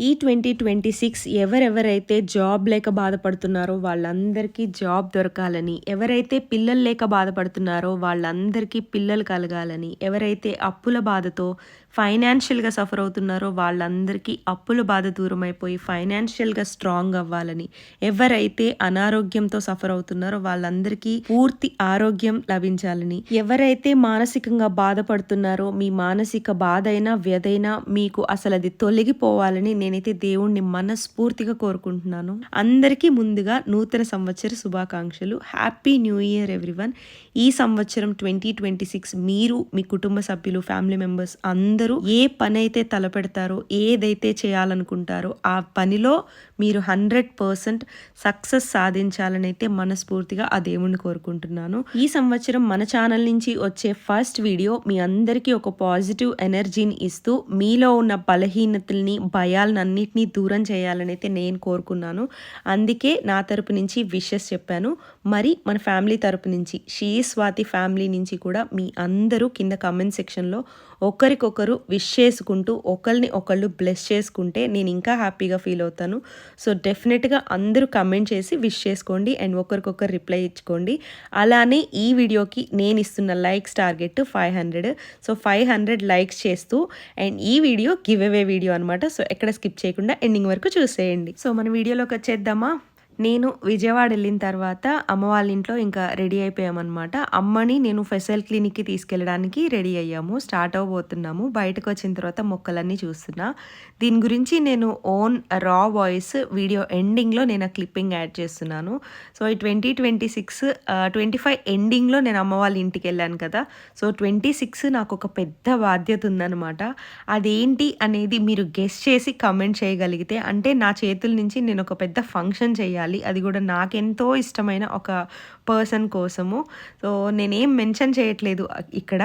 ఈ twenty twenty six ఎవరెవరైతే job లేక బాధపడుతున్నారో వాళ్ళందరికీ జాబ్ దొరకాలని ఎవరైతే పిల్లలు లేక బాధపడుతున్నారో వాళ్ళందరికీ పిల్లలు కలగాలని ఎవరైతే అప్పుల బాధతో ఫైనాన్షియల్గా సఫర్ అవుతున్నారో వాళ్ళందరికీ అప్పుల బాధ దూరం అయిపోయి ఫైనాన్షియల్గా స్ట్రాంగ్ అవ్వాలని ఎవరైతే అనారోగ్యంతో సఫర్ అవుతున్నారో వాళ్ళందరికీ పూర్తి ఆరోగ్యం లభించాలని ఎవరైతే మానసికంగా బాధపడుతున్నారో మీ మానసిక బాధ అయినా వ్యధైనా మీకు అసలు అది తొలగిపోవాలని నేనైతే దేవుణ్ణి మనస్ఫూర్తిగా కోరుకుంటున్నాను. అందరికీ ముందుగా నూతన సంవత్సర శుభాకాంక్షలు. Happy new year everyone. ఈ సంవత్సరం ట్వంటీ ట్వంటీ సిక్స్ మీరు మీ కుటుంబ సభ్యులు ఫ్యామిలీ మెంబర్స్ అందరూ ఏ పని అయితే తలపెడతారో ఏదైతే చేయాలనుకుంటారో ఆ పనిలో మీరు హండ్రెడ్ పర్సెంట్ సక్సెస్ సాధించాలని అయితే మనస్ఫూర్తిగా ఆ దేవుణ్ణి కోరుకుంటున్నాను. ఈ సంవత్సరం మన ఛానల్ నుంచి వచ్చే ఫస్ట్ వీడియో మీ అందరికీ ఒక పాజిటివ్ ఎనర్జీని ఇస్తూ మీలో ఉన్న బలహీనతల్ని భయాలన్నింటినీ దూరం చేయాలని అయితే నేను కోరుకున్నాను. అందుకే నా తరపు నుంచి విషెస్ చెప్పాను. మరి మన ఫ్యామిలీ తరపు నుంచి షీ స్వాతి ఫ్యామిలీ నుంచి కూడా మీ అందరూ కింద కమెంట్ సెక్షన్లో ఒకరికొకరు విష్ చేసుకుంటూ ఒకరిని ఒకళ్ళు బ్లెస్ చేసుకుంటే నేను ఇంకా హ్యాపీగా ఫీల్ అవుతాను. సో డెఫినెట్గా అందరూ కమెంట్ చేసి విష్ చేసుకోండి అండ్ ఒకరికొకరు రిప్లై ఇచ్చుకోండి. అలానే ఈ వీడియోకి నేను ఇస్తున్న likes target five hundred so five hundred likes చేస్తూ అండ్ ఈ వీడియో గివ్ అవే వీడియో అనమాట సో ఎక్కడ స్కిప్ చేయకుండా ఎండింగ్ వరకు చూసేయండి. సో మన వీడియోలోకి వచ్చేద్దామా? నేను విజయవాడ వెళ్ళిన తర్వాత అమ్మ వాళ్ళ ఇంట్లో ఇంకా రెడీ అయిపోయామన్నమాట. అమ్మని నేను ఫెసల్ క్లినిక్కి తీసుకెళ్ళడానికి రెడీ అయ్యాము. స్టార్ట్ అవ్వబోతున్నాము. బయటకు వచ్చిన తర్వాత మొక్కలన్నీ చూస్తున్నా. దీని గురించి నేను ఓన్ రా వాయిస్ వీడియో ఎండింగ్లో నేను ఆ క్లిప్పింగ్ యాడ్ చేస్తున్నాను. సో ఈ twenty twenty six twenty five ఎండింగ్లో నేను అమ్మ వాళ్ళ ఇంటికి వెళ్ళాను కదా. సో ట్వంటీ సిక్స్ నాకు ఒక పెద్ద బాధ్యత ఉందన్నమాట. అదేంటి అనేది మీరు గెస్ట్ చేసి కమెంట్ చేయగలిగితే అంటే నా చేతుల నుంచి నేను ఒక పెద్ద ఫంక్షన్ చేయాలి చేయాలి. అది కూడా నాకెంతో ఇష్టమైన ఒక పర్సన్ కోసము. సో నేనేం మెన్షన్ చేయట్లేదు ఇక్కడ.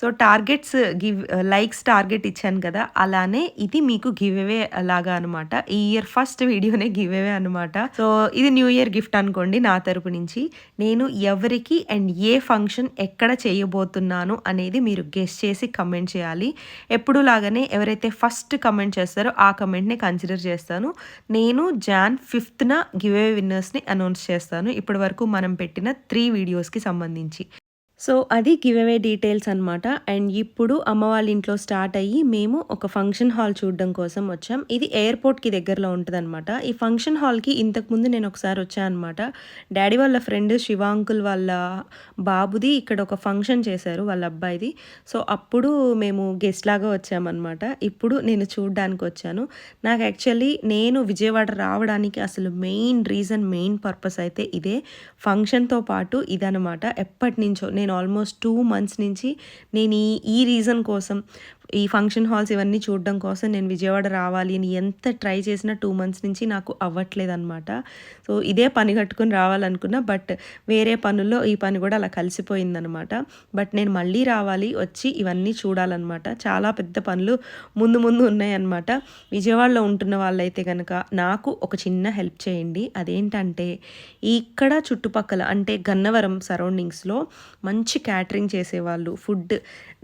So targets give likes target ఇచ్చాను కదా అలానే ఇది మీకు గివ్ అవే లాగా అనమాట ఈ ఇయర్ ఫస్ట్ వీడియోనే గివ్ అవే అనమాట సో ఇది న్యూ ఇయర్ గిఫ్ట్ అనుకోండి నా తరపు నుంచి. నేను ఎవరికి అండ్ ఏ ఫంక్షన్ ఎక్కడ చేయబోతున్నాను అనేది మీరు గెస్ట్ చేసి కమెంట్ చేయాలి. ఎప్పుడు లాగానే ఎవరైతే ఫస్ట్ కమెంట్ చేస్తారో ఆ కమెంట్ని కన్సిడర్ చేస్తాను. నేను జాన్ ఫిఫ్త్న గివ్ అవే విన్నర్స్ని అనౌన్స్ చేస్తాను. ఇప్పటి వరకు మనం పెట్టిన త్రీ వీడియోస్కి సంబంధించి. సో అది గివ్ అవే డీటెయిల్స్ అనమాట అండ్ ఇప్పుడు అమ్మ వాళ్ళ ఇంట్లో స్టార్ట్ అయ్యి మేము ఒక ఫంక్షన్ హాల్ చూడడం కోసం వచ్చాం. ఇది ఎయిర్పోర్ట్కి దగ్గరలో ఉంటుంది అనమాట ఈ ఫంక్షన్ హాల్కి ఇంతకుముందు నేను ఒకసారి వచ్చాను అనమాట డాడీ వాళ్ళ ఫ్రెండ్ శివాంకుల్ వాళ్ళ బాబుది ఇక్కడ ఒక ఫంక్షన్ చేశారు వాళ్ళ అబ్బాయిది. సో అప్పుడు మేము గెస్ట్ లాగా వచ్చామన్నమాట ఇప్పుడు నేను చూడడానికి వచ్చాను. నాకు యాక్చువల్లీ నేను విజయవాడ రావడానికి అసలు మెయిన్ రీజన్ మెయిన్ పర్పస్ అయితే ఇదే. ఫంక్షన్తో పాటు ఇదనమాట ఎప్పటి నుంచో నేను ఆల్మోస్ట్ టూ మంత్స్ నుంచి నేను ఈ ఈ రీజన్ కోసం ఈ ఫంక్షన్ హాల్స్ ఇవన్నీ చూడడం కోసం నేను విజయవాడ రావాలి అని ఎంత ట్రై చేసినా టూ మంత్స్ నుంచి నాకు అవ్వట్లేదు అనమాట సో ఇదే పని కట్టుకుని రావాలనుకున్నా బట్ వేరే పనుల్లో ఈ పని కూడా అలా కలిసిపోయిందనమాట బట్ నేను మళ్ళీ రావాలి వచ్చి ఇవన్నీ చూడాలన్నమాట. చాలా పెద్ద పనులు ముందు ముందు ఉన్నాయన్నమాట. విజయవాడలో ఉంటున్న వాళ్ళైతే కనుక నాకు ఒక చిన్న హెల్ప్ చేయండి. అదేంటంటే ఇక్కడ చుట్టుపక్కల అంటే గన్నవరం సరౌండింగ్స్లో మంచి క్యాటరింగ్ చేసేవాళ్ళు. ఫుడ్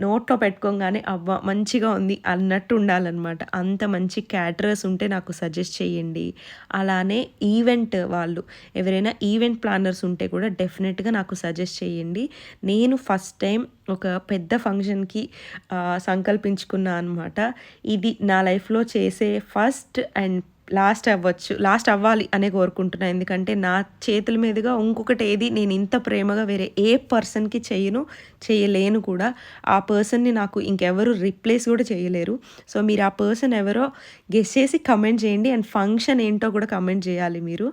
నోట్లో పెట్టుకోగానే అవ్వ మంచిగా ఉంది అన్నట్టు ఉండాలన్నమాట. అంత మంచి క్యాటరర్స్ ఉంటే నాకు సజెస్ట్ చేయండి. అలానే ఈవెంట్ వాళ్ళు ఎవరైనా ఈవెంట్ ప్లానర్స్ ఉంటే కూడా డెఫినెట్గా నాకు సజెస్ట్ చేయండి. నేను ఫస్ట్ టైం ఒక పెద్ద ఫంక్షన్కి సంకల్పించుకున్నా అనమాట ఇది నా లైఫ్లో చేసే ఫస్ట్ అండ్ లాస్ట్ అవ్వచ్చు లాస్ట్ అవ్వాలి అనే కోరుకుంటున్నాను ఎందుకంటే నా చేతుల మీదుగా ఇంకొకటి ఏది నేను ఇంత ప్రేమగా వేరే ఏ పర్సన్కి చేయను చేయలేను కూడా. ఆ పర్సన్ని నాకు ఇంకెవరు రిప్లేస్ కూడా చేయలేరు. సో మీరు ఆ పర్సన్ ఎవరో గెస్ చేసి కమెంట్ చేయండి. అండ్ ఫంక్షన్ ఏంటో కూడా కమెంట్ చేయాలి మీరు.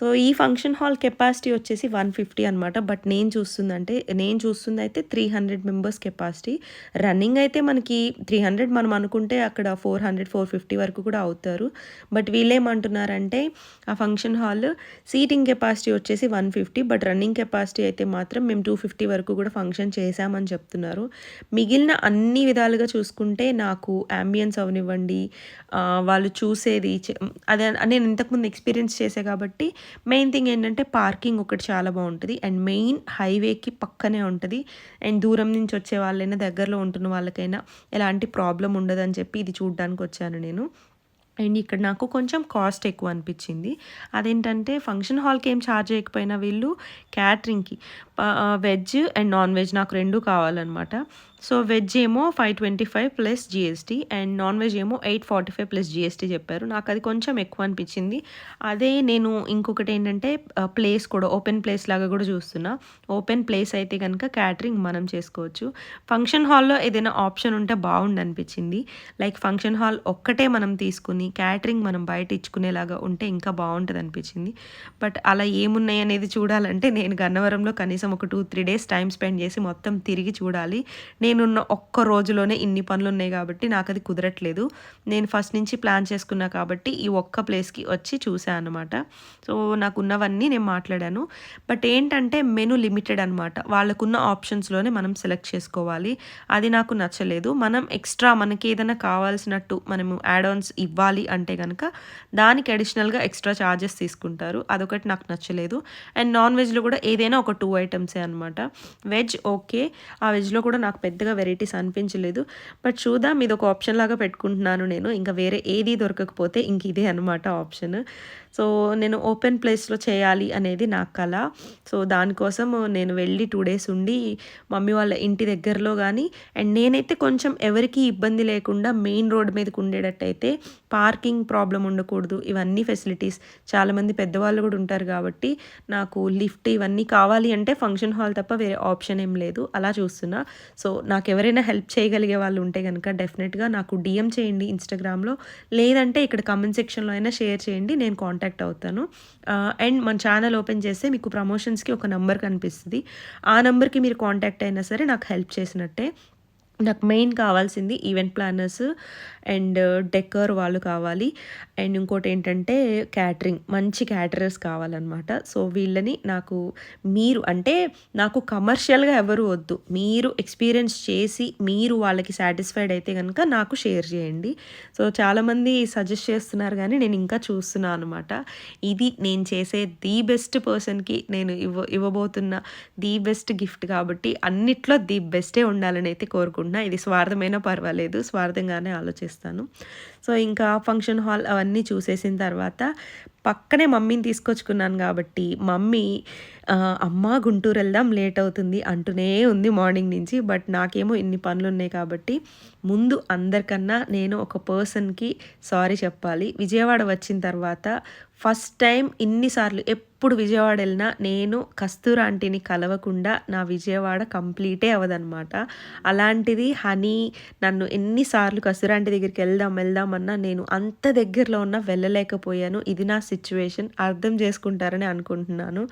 సో ఈ ఫంక్షన్ హాల్ కెపాసిటీ వచ్చేసి వన్ ఫిఫ్టీ అనమాట బట్ నేను చూస్తుందంటే నేను చూస్తుంది అయితే three hundred members capacity. Running అయితే మనకి త్రీ హండ్రెడ్ మనం అనుకుంటే అక్కడ ఫోర్ హండ్రెడ్ ఫోర్ ఫిఫ్టీ వరకు కూడా అవుతారు. బట్ వీళ్ళేమంటున్నారంటే ఆ ఫంక్షన్ హాల్ సీటింగ్ కెపాసిటీ వచ్చేసి one fifty but running capacity అయితే మాత్రం మేము టూ ఫిఫ్టీ వరకు కూడా ఫంక్షన్ చేశామని చెప్తున్నారు. మిగిలిన అన్ని విధాలుగా చూసుకుంటే నాకు అంబియన్స్ అవనివ్వండి వాళ్ళు చూసేది అదే నేను ఇంతకుముందు ఎక్స్పీరియన్స్ చేసే కాబట్టి మెయిన్ థింగ్ ఏంటంటే పార్కింగ్ ఒకటి చాలా బాగుంటుంది. అండ్ మెయిన్ హైవేకి పక్కనే ఉంటుంది. అండ్ దూరం నుంచి వచ్చే వాళ్ళైనా దగ్గరలో ఉంటున్న వాళ్ళకైనా ఎలాంటి ప్రాబ్లం ఉండదని చెప్పి ఇది చూడడానికి వచ్చాను నేను. అండ్ ఇక్కడ నాకు కొంచెం కాస్ట్ ఎక్కువ అనిపించింది. అదేంటంటే ఫంక్షన్ హాల్కి ఏం ఛార్జ్ చేయకపోయినా వీళ్ళు క్యాటరింగ్కి. వెజ్ అండ్ నాన్ వెజ్ నాకు రెండు కావాలన్నమాట. సో వెజ్ ఏమో five twenty five plus GST and non veg ఏమో eight forty five plus GST చెప్పారు. నాకు అది కొంచెం ఎక్కువ అనిపించింది. అదే నేను ఇంకొకటి ఏంటంటే ప్లేస్ కూడా ఓపెన్ ప్లేస్ లాగా కూడా చూస్తున్నా. ఓపెన్ ప్లేస్ అయితే కనుక క్యాటరింగ్ మనం చేసుకోవచ్చు. ఫంక్షన్ హాల్లో ఏదైనా ఆప్షన్ ఉంటే బాగుండి అనిపించింది. లైక్ ఫంక్షన్ హాల్ ఒక్కటే మనం తీసుకుని క్యాటరింగ్ మనం బయట ఇచ్చుకునేలాగా ఉంటే ఇంకా బాగుంటుంది అనిపించింది. బట్ అలా ఏమున్నాయి అనేది చూడాలంటే నేను గన్నవరంలో కనీసం ఒక two three days time spend చేసి మొత్తం తిరిగి చూడాలి. నేనున్న ఒక్క రోజులోనే ఇన్ని పనులు ఉన్నాయి కాబట్టి నాకు అది కుదరట్లేదు. నేను ఫస్ట్ నుంచి ప్లాన్ చేసుకున్నా కాబట్టి ఈ ఒక్క ప్లేస్కి వచ్చి చూసాను అనమాట సో నాకున్నవన్నీ నేను మాట్లాడాను. బట్ ఏంటంటే మెను లిమిటెడ్ అనమాట వాళ్ళకున్న ఆప్షన్స్లోనే మనం సెలెక్ట్ చేసుకోవాలి. అది నాకు నచ్చలేదు. మనం ఎక్స్ట్రా మనకి ఏదైనా కావాల్సినట్టు మనము యాడ్ ఆన్స్ ఇవ్వాలి అంటే కనుక దానికి అడిషనల్గా ఎక్స్ట్రా ఛార్జెస్ తీసుకుంటారు. అదొకటి నాకు నచ్చలేదు. అండ్ నాన్ వెజ్లో కూడా ఏదైనా ఒక టూ ఐటమ్స్ అనమాట వెజ్ ఓకే. ఆ వెజ్లో కూడా నాకు పెద్దగా వెరైటీస్ అనిపించలేదు. బట్ చూద్దాం ఇది ఒక ఆప్షన్ లాగా పెట్టుకుంటున్నాను నేను. ఇంకా వేరే ఏది దొరకకపోతే ఇంక ఇదే అనమాట ఆప్షన్. సో నేను ఓపెన్ ప్లేస్లో చేయాలి అనేది నా కళ సో దానికోసం నేను వెళ్ళి టూ డేస్ ఉండి మమ్మీ వాళ్ళ ఇంటి దగ్గరలో కానీ అండ్ నేనైతే కొంచెం ఎవరికి ఇబ్బంది లేకుండా మెయిన్ రోడ్ మీదకి ఉండేటట్టయితే పార్కింగ్ ప్రాబ్లం ఉండకూడదు. ఇవన్నీ ఫెసిలిటీస్. చాలామంది పెద్దవాళ్ళు కూడా ఉంటారు కాబట్టి నాకు లిఫ్ట్ ఇవన్నీ కావాలి అంటే ఫంక్షన్ హాల్ తప్ప వేరే ఆప్షన్ ఏం లేదు. అలా చూస్తున్నా. సో నాకు ఎవరైనా హెల్ప్ చేయగలిగే వాళ్ళు ఉంటే కనుక డెఫినెట్గా నాకు డిఎం చేయండి ఇన్స్టాగ్రామ్లో. లేదంటే ఇక్కడ కమెంట్ సెక్షన్లో అయినా షేర్ చేయండి. నేను కాంటాక్ట్ కాంటాక్ట్ అవుతాను. అండ్ మన ఛానల్ ఓపెన్ చేస్తే మీకు ప్రమోషన్స్కి ఒక నెంబర్ కనిపిస్తుంది. ఆ నెంబర్కి మీరు కాంటాక్ట్ అయినా సరే నాకు హెల్ప్ చేసినట్టే. నాకు మెయిన్ కావాల్సింది ఈవెంట్ ప్లానర్స్ అండ్ డెకర్ వాళ్ళు కావాలి. అండ్ ఇంకోటి ఏంటంటే క్యాటరింగ్. మంచి క్యాటరర్స్ కావాలన్నమాట. సో వీళ్ళని నాకు మీరు అంటే నాకు కమర్షియల్గా ఎవరు వద్దు. మీరు ఎక్స్పీరియన్స్ చేసి మీరు వాళ్ళకి సాటిస్ఫైడ్ అయితే కనుక నాకు షేర్ చేయండి. సో చాలామంది సజెస్ట్ చేస్తున్నారు కానీ నేను ఇంకా చూస్తున్నాను అనమాట ఇది నేను చేసే ది బెస్ట్ పర్సన్కి నేను ఇవ్వ ఇవ్వబోతున్న ది బెస్ట్ గిఫ్ట్ కాబట్టి అన్నిట్లో ది బెస్టే ఉండాలని అయితే కోరుకుంటున్నా. ఇది స్వార్థమైనా పర్వాలేదు. స్వార్థంగానే ఆలోచిస్తాను సో ఇంకా ఫంక్షన్ హాల్ అవన్నీ చూసేసిన తర్వాత పక్కనే మమ్మీని తీసుకొచ్చుకున్నాను కాబట్టి మమ్మీ అమ్మ గుంటూరు వెళ్దాం లేట్ అవుతుంది అంటూనే ఉంది మార్నింగ్ నుంచి. బట్ నాకేమో ఇన్ని పనులు ఉన్నాయి కాబట్టి ముందు అందరికన్నా నేను ఒక పర్సన్కి సారీ చెప్పాలి. విజయవాడ వచ్చిన తర్వాత ఫస్ట్ టైం ఇన్నిసార్లు ఎప్పుడు విజయవాడ వెళ్ళినా నేను కస్తూర ఆంటీని కలవకుండా నా విజయవాడ కంప్లీటే అవ్వదన్నమాట. అలాంటిది హనీ నన్ను ఎన్నిసార్లు కస్తూర ఆంటీ దగ్గరికి వెళ్దాం వెళ్దామన్నా నేను అంత దగ్గరలో ఉన్నా వెళ్ళలేకపోయాను. ఇది నా సిచ్యువేషన్ అర్థం చేసుకుంటారని అనుకుంటున్నాను.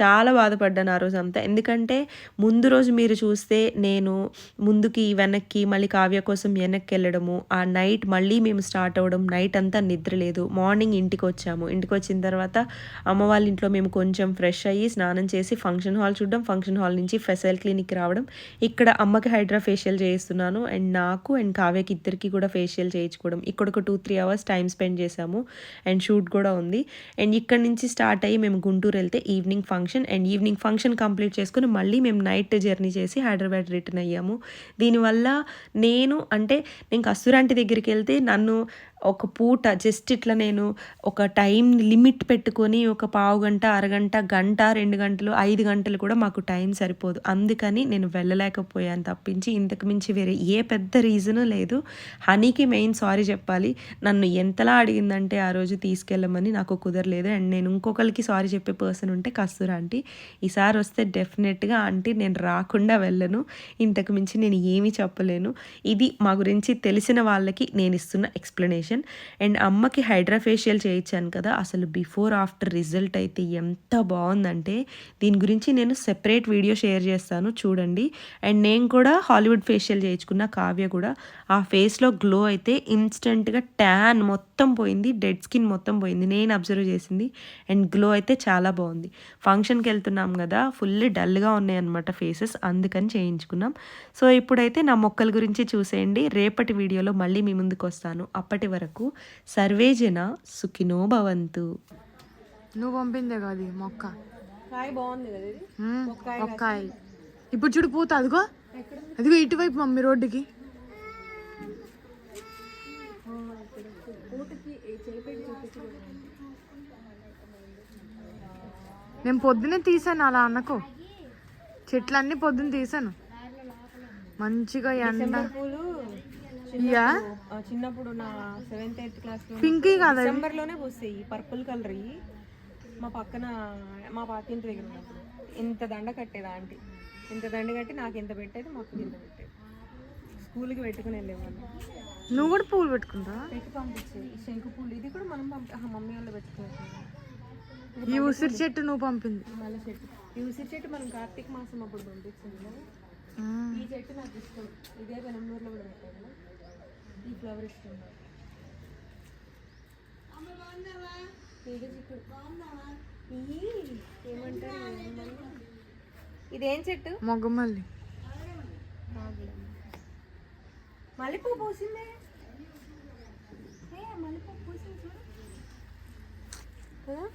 చాలా బాధపడ్డాను ఆ రోజు అంతా ఎందుకంటే ముందు రోజు మీరు చూస్తే నేను ముందుకి వెనక్కి మళ్ళీ కావ్య కోసం వెనక్కి వెళ్ళడము ఆ నైట్ మళ్ళీ మేము స్టార్ట్ అవ్వడం నైట్ అంతా నిద్ర లేదు. మార్నింగ్ ఇంటికి వచ్చాము. ఇంటికి వచ్చిన తర్వాత అమ్మ వాళ్ళ ఇంట్లో మేము కొంచెం ఫ్రెష్ అయ్యి స్నానం చేసి ఫంక్షన్ హాల్ చూడడం. ఫంక్షన్ హాల్ నుంచి ఫెసల్ క్లినిక్ రావడం. ఇక్కడ అమ్మకి హైడ్రా ఫేషియల్ చేయిస్తున్నాను. అండ్ నాకు అండ్ కావ్యకి ఇద్దరికి కూడా ఫేషియల్ చేయించుకోవడం. ఇక్కడ ఒక two three hours time spend చేశాము. అండ్ షూట్ కూడా ఉంది. అండ్ ఇక్కడ నుంచి స్టార్ట్ అయ్యి మేము గుంటూరు వెళ్తే evening function and evening function complete చేసుకుని మళ్ళీ మేము నైట్ జర్నీ చేసి హైదరాబాద్ రిటర్న్ అయ్యాము. దీనివల్ల నేను అంటే నేను కస్తూరాంటి దగ్గరికి వెళ్తే నన్ను ఒక పూట జస్ట్ ఇట్లా నేను ఒక టైం లిమిట్ పెట్టుకొని ఒక పావు గంట అరగంట గంట రెండు గంటలు ఐదు గంటలు కూడా మాకు టైం సరిపోదు. అందుకని నేను వెళ్ళలేకపోయాను తప్పించి ఇంతకు మించి వేరే ఏ పెద్ద రీజను లేదు. హనీకి మెయిన్ సారీ చెప్పాలి. నన్ను ఎంతలా అడిగిందంటే ఆ రోజు తీసుకెళ్ళమని నాకు కుదరలేదు. అండ్ నేను ఇంకొకరికి సారీ చెప్పే పర్సన్ ఉంటే కస్తూరా ఆంటీ. ఈసారి వస్తే డెఫినెట్గా ఆంటీ నేను రాకుండా వెళ్ళను. ఇంతకు మించి నేను ఏమీ చెప్పలేను. ఇది మా గురించి తెలిసిన వాళ్ళకి నేను ఇస్తున్న ఎక్స్ప్లెనేషన్ అండ్ అమ్మకి హైడ్రా ఫేషియల్ చేయించాను కదా అసలు బిఫోర్ ఆఫ్టర్ రిజల్ట్ అయితే ఎంత బాగుందంటే దీని గురించి నేను సెపరేట్ వీడియో షేర్ చేస్తాను చూడండి. అండ్ నేను కూడా హాలీవుడ్ ఫేషియల్ చేయించుకున్న కావ్య కూడా ఆ ఫేస్లో గ్లో అయితే ఇన్స్టెంట్గా ట్యాన్ మొత్తం పోయింది డెడ్ స్కిన్ మొత్తం పోయింది నేను అబ్జర్వ్ చేసింది. అండ్ గ్లో అయితే చాలా బాగుంది. ఫంక్షన్కి వెళ్తున్నాం కదా ఫుల్ డల్గా ఉన్నాయి అనమాట ఫేసెస్ అందుకని చేయించుకున్నాం. సో ఇప్పుడైతే నా మొక్కల గురించి చూసేయండి. రేపటి వీడియోలో మళ్ళీ మీ ముందుకు వస్తాను. అప్పటి వరకు వరకు సర్వేజన సుఖినో భవంతు. నువ్వు పంపిందే కాదు మొక్క. మొక్కాయ ఇప్పుడు చూడు పూత అదిగో. అదిగో ఇటువైపు మమ్మీ రోడ్డుకి. నేను పొద్దునే తీసాను అలా అన్నకు. చెట్లన్నీ పొద్దున్న తీసాను. మంచిగా ఎండ. పూలు చిన్నప్పుడు నా సెవెంత్ ఎయిత్ క్లాస్ పింకీ కదా? డిసెంబర్లోనే పూస్తాయి పర్పుల్ కలర్ మా పక్కన మా పాతింటి దగ్గర ఉన్నప్పుడు ఇంత దండ కట్టేది ఆంటీ. ఇంత దండ కట్టి నాకు ఇంత పెట్టేది మాకు ఇంత పెట్టేది. స్కూల్కి పెట్టుకుని వెళ్ళేవాళ్ళు. నువ్వు కూడా పూలు పెట్టుకుంటా పెట్టి పంపించేది. శంకు పూలు ఇది కూడా మనం పంపి మమ్మీ వాళ్ళు పెట్టుకున్నాం ఈ ఉసిరి చెట్టు నువ్వు పంపింది. మళ్ళీ చెట్టు. ఈ ఉసిరి చెట్టు మనం కార్తీక మాసం అప్పుడు పంపించింది. ఈ చెట్టు నాకు ఇష్టం. ఇదే పెనంబూరులో కూడా పెట్టాను. ఫ్లవర్? ఇదేం చెట్టు? మొగ్గమల్లి. మల్లెపూ పూసిందే? ఏ, మల్లెపూ పూసింది చూడు. కదా?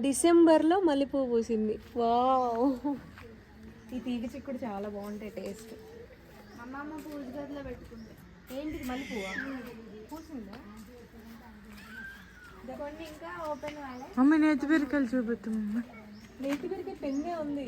డిసెంబర్లో మల్లెపూ పూసింది. వావ్. ఈ తీగ చిక్కుడు చాలా బాగుంటాయి టేస్ట్. అమ్మమ్మ పూజ గదిలో పెట్టుకుంది. ఏంటిది మల్లెపువ్వా పూసిందా? కొన్ని ఇంకా ఓపెన్ కాలే. మమ్మీ నేతి బీరకాయలు చూపెత్తు మమ్మీ నేతి పెరిగే పెన్నే ఉంది.